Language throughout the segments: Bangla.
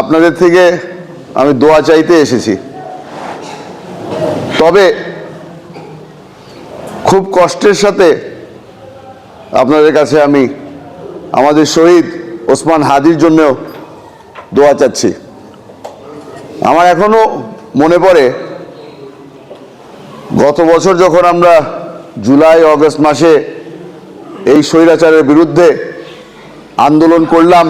আপনাদের থেকে আমি দোয়া চাইতে এসেছি। তবে খুব কষ্টের সাথে আপনাদের কাছে আমি আমাদের শহীদ ওসমান হাদির জন্যও দোয়া চাচ্ছি। আমার এখনও মনে পড়ে, গত বছর যখন আমরা জুলাই, অগস্ট মাসে এই স্বৈরাচারের বিরুদ্ধে আন্দোলন করলাম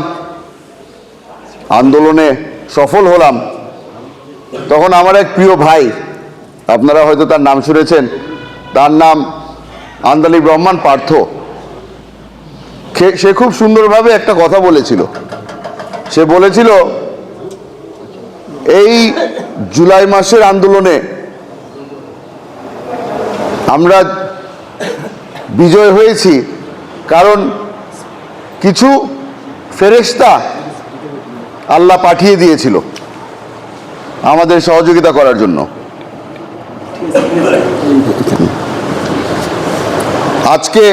আন্দোলনে সফল হলাম। তখন আমার এক প্রিয় ভাই, আপনারা হয়তো তার নাম শুনেছেন, তার নাম আন্দালি রহমান পার্থ। সে- খুব সুন্দরভাবে একটা কথা বলেছিল। সে বলেছিল, এই জুলাই মাসের আন্দোলনে আমরা বিজয় হয়েছি কারণ কিছু ফেরেশতা আল্লাহ পাঠিয়ে দিয়েছিল আমাদের সহযোগিতা করার জন্য। আজকে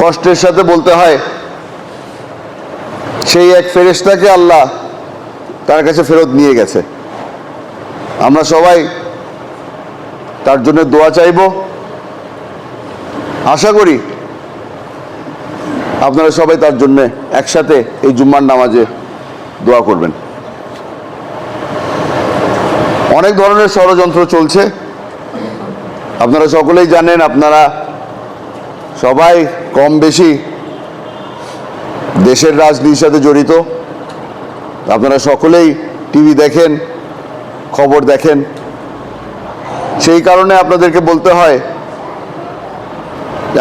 কষ্টের সাথে বলতে হয়, সেই এক ফেরেশতাকে আল্লাহ তার কাছে ফেরত নিয়ে গেছে। আমরা সবাই তার জন্য দোয়া চাইব। আশা করি আপনারা সবাই তার জন্য একসাথে এই জুম্মার নামাজে দোয়া করবেন। অনেক ধরনের ষড়যন্ত্র চলছে। আপনারা সকলেই জানেন, আপনারা সবাই কম বেশি দেশের রাজনীতির সাথে জড়িত। আপনারা সকলেই টিভি দেখেন, খবর দেখেন। সেই কারণে আপনাদেরকে বলতে হয়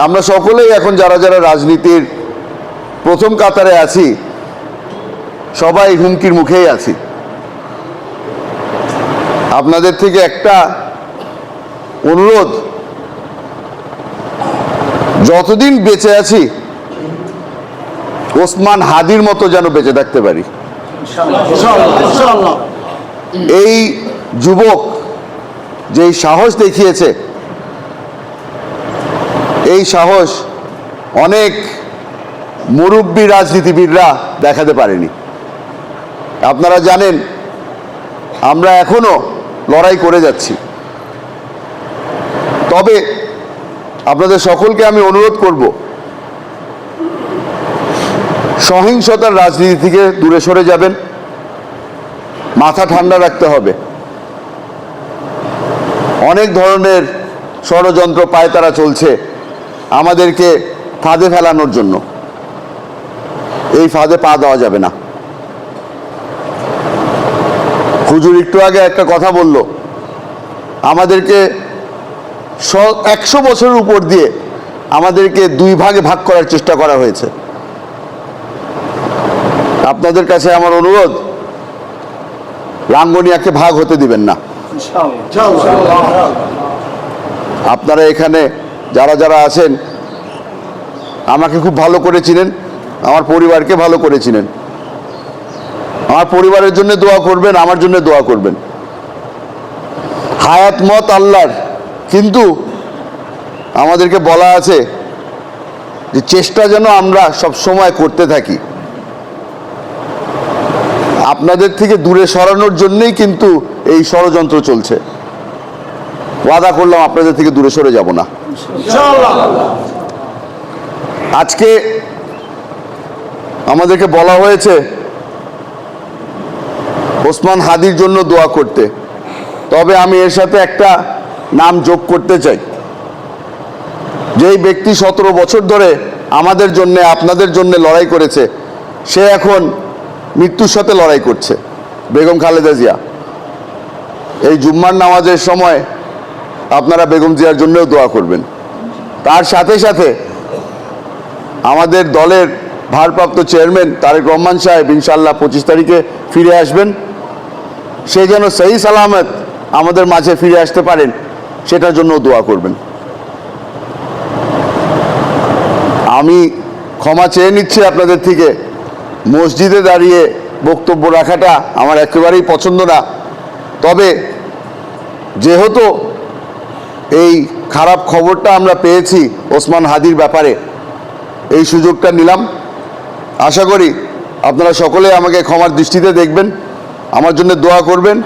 আমরা সকলেই এখন যারা যারা রাজনীতির প্রথম কাতারে আছি, সবাই হুমকির মুখেই আছি। আপনাদের থেকে একটা অনুরোধ, যতদিন বেঁচে আছি, ওসমান হাদির মতো যেন বেঁচে থাকতে পারি। এই যুবক যেই সাহস দেখিয়েছে, এই সাহস অনেক মুরব্বী রাজনীতিবিদরা দেখাতে পারেনি। আপনারা জানেন, আমরা এখনও লড়াই করে যাচ্ছি। তবে আপনাদের সকলকে আমি অনুরোধ করব, সহিংসতার রাজনীতি থেকে দূরে সরে যাবেন, মাথা ঠান্ডা রাখতে হবে। অনেক ধরনের ষড়যন্ত্র পায়তারা চলছে আমাদেরকে ফাঁদে ফেলানোর জন্য। এই ফাঁদে পা দেওয়া যাবে না। হুজুর একটু আগে একটা কথা বলল। আমাদেরকে একশো বছরের উপর দিয়ে আমাদেরকে দুই ভাগে ভাগ করার চেষ্টা করা হয়েছে। আপনাদের কাছে আমার অনুরোধ, রাঙ্গনিয়াকে ভাগ হতে দিবেন না। আপনারা এখানে যারা যারা আছেন, আমাকে খুব ভালো করে চিনেন। আমার পরিবারকে ভালো করেছিলেন আমার পরিবারের জন্য দোয়া করবেন আমার জন্য দোয়া করবেন। হায়াত মত আল্লাহর কিন্তু আমাদেরকে বলা আছে যে চেষ্টা যেন আমরা সব সময় করতে থাকি। আপনাদের থেকে দূরে সরানোর জন্যই কিন্তু এই ষড়যন্ত্র চলছে। ওয়াদা করলাম আপনাদের থেকে দূরে সরে যাব না। আজকে আমাদেরকে বলা হয়েছে ওসমান হাদির জন্য দোয়া করতে। তবে আমি এর সাথে একটা নাম যোগ করতে চাই। যেই ব্যক্তি সতেরো বছর ধরে আমাদের জন্য, আপনাদের জন্য লড়াই করেছে, সে এখন মৃত্যুর সাথে লড়াই করছে, বেগম খালেদা জিয়া। এই জুম্মার নামাজের সময় আপনারা বেগম জিয়ার জন্যও দোয়া করবেন। তার সাথে সাথে আমাদের দলের ভারপ্রাপ্ত চেয়ারম্যান তারেক রহমান সাহেব ইনশাল্লাহ পঁচিশ তারিখে ফিরে আসবেন। সে যেন সেই সালামত আমাদের মাঝে ফিরে আসতে পারেন, সেটার জন্য দোয়া করবেন। আমি ক্ষমা চেয়ে নিচ্ছি আপনাদের থেকে, মসজিদে দাঁড়িয়ে বক্তব্য রাখাটা আমার একেবারেই পছন্দ না। তবে যেহেতু এই খারাপ খবরটা আমরা পেয়েছি ওসমান হাদির ব্যাপারে, এই সুযোগটা নিলাম। আশা করি আপনারা সকলে আমাকে ক্ষমার দৃষ্টিতে দেখবেন আমার জন্য দোয়া করবেন।